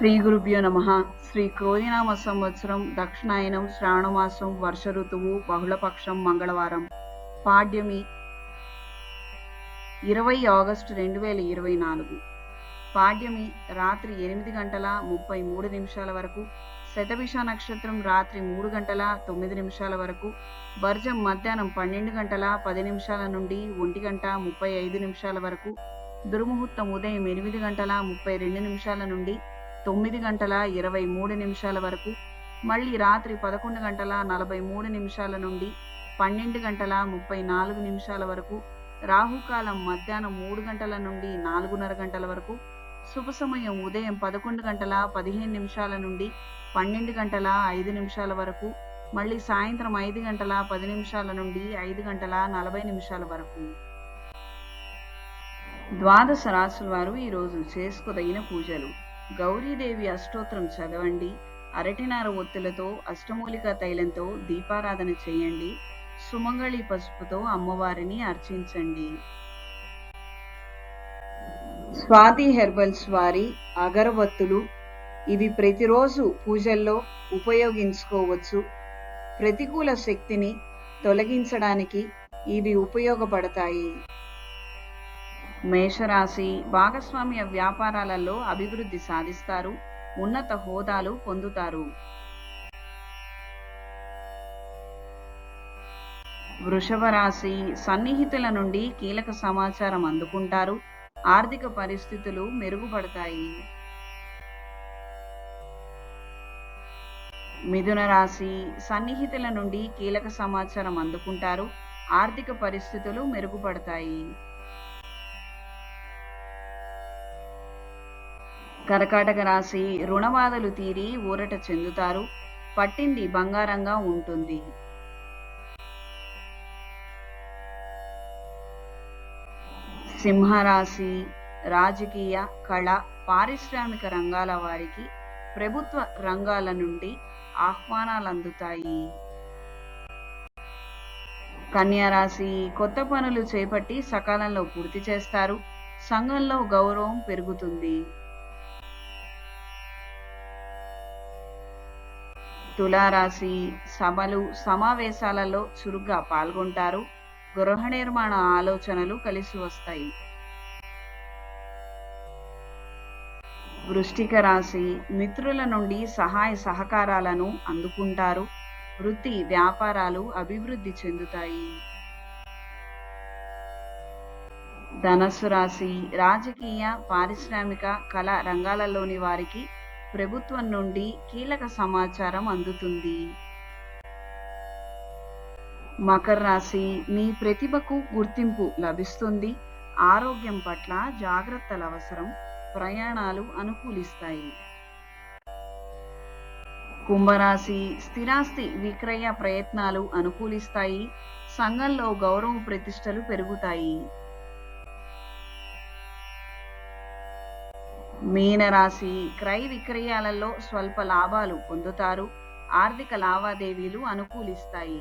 శ్రీ గురుభ్యో నమ. శ్రీ క్రోధినామ సంవత్సరం దక్షిణాయనం శ్రావణమాసం వర్ష ఋతువు బహుళపక్షం మంగళవారం. పాడ్యమి ఇరవై ఆగస్టు రెండు వేల ఇరవై నాలుగు. పాడ్యమి రాత్రి ఎనిమిది గంటల ముప్పై మూడు నిమిషాల వరకు శతభిష నక్షత్రం రాత్రి మూడు గంటల తొమ్మిది నిమిషాల వరకు వర్జం మధ్యాహ్నం పన్నెండు గంటల పది నిమిషాల నుండి ఒంటి గంట ముప్పై ఐదు నిమిషాల వరకు దుర్ముహూర్తం ఉదయం ఎనిమిది గంటల ముప్పై రెండు నిమిషాల నుండి తొమ్మిది గంటల ఇరవై మూడు నిమిషాల వరకు మళ్ళీ రాత్రి పదకొండు గంటల నలభై మూడు నిమిషాల నుండి పన్నెండు గంటల ముప్పై నాలుగు నిమిషాల వరకు రాహుకాలం మధ్యాహ్నం మూడు గంటల నుండి నాలుగున్నర గంటల వరకు శుభ సమయం ఉదయం పదకొండు గంటల పదిహేను నిమిషాల నుండి పన్నెండు గంటల ఐదు నిమిషాల వరకు మళ్ళీ సాయంత్రం ఐదు గంటల పది నిమిషాల నుండి ఐదు గంటల నలభై నిమిషాల వరకు. ద్వాదశ రాసుల వారు ఈరోజు చేసుకోదగిన పూజలు. గౌరీదేవి అష్టోత్రం చదవండి. అరటినార ఒత్తులతో అష్టమూలిక తైలంతో దీపారాధన చేయండి. సుమంగళి పసుపుతో అమ్మవారిని అర్చించండి. స్వాతి హెర్బల్స్ వారి అగరబత్తులు ఇవి ప్రతిరోజు పూజల్లో ఉపయోగించుకోవచ్చు. ప్రతికూల శక్తిని తొలగించడానికి ఇవి ఉపయోగపడతాయి. మేషరాశి భాగస్వామ్య వ్యాపారాలలో అభివృద్ధి సాధిస్తారు ఉన్నత హోదాలు పొందుతారు. వృషభ రాశి సన్నిహితుల నుండి కీలక సమాచారం అందుకుంటారు ఆర్థిక పరిస్థితులు మెరుగుపడతాయి. మిథున రాశి సన్నిహితుల నుండి కీలక సమాచారం అందుకుంటారు ఆర్థిక పరిస్థితులు మెరుగుపడతాయి. కర్కాటక రాశి రుణబాధలు తీరి ఊరట చెందుతారు. పట్టింది బంగారంగా ఉంటుంది. సింహరాశి రాజకీయ కళ పారిశ్రామిక రంగాల వారికి ప్రభుత్వ రంగాల నుండి ఆహ్వానాలు అందుతాయి. కన్యారాశి కొత్త పనులు చేపట్టి సకాలంలో పూర్తి చేస్తారు. సంఘంలో గౌరవం పెరుగుతుంది. తులారాశి సభలు సమావేశాలలో చురుగ్గా పాల్గొంటారు. గృహ నిర్మాణ ఆలోచనలు కలిసి వస్తాయి. వృష్టిక రాశి మిత్రుల నుండి సహాయ సహకారాలను అందుకుంటారు. వృత్తి వ్యాపారాలు అభివృద్ధి చెందుతాయి. ధనస్సు రాశి రాజకీయ పారిశ్రామిక కళా రంగాలలోని వారికి ప్రభుత్వం నుండి కీలక సమాచారం అందుతుంది. మకర రాశి మీ ప్రతిభకు గుర్తింపు లభిస్తుంది. ఆరోగ్యం పట్ల జాగ్రత్తలు అవసరం. ప్రయాణాలు అనుకూలిస్తాయి. కుంభరాశి స్థిరాస్తి విక్రయ ప్రయత్నాలు అనుకూలిస్తాయి. సంఘంలో గౌరవ ప్రతిష్టలు పెరుగుతాయి. మీనరాశి క్రయ విక్రయాలలో స్వల్ప లాభాలు పొందుతారు. ఆర్థిక లావాదేవీలు అనుకూలిస్తాయి.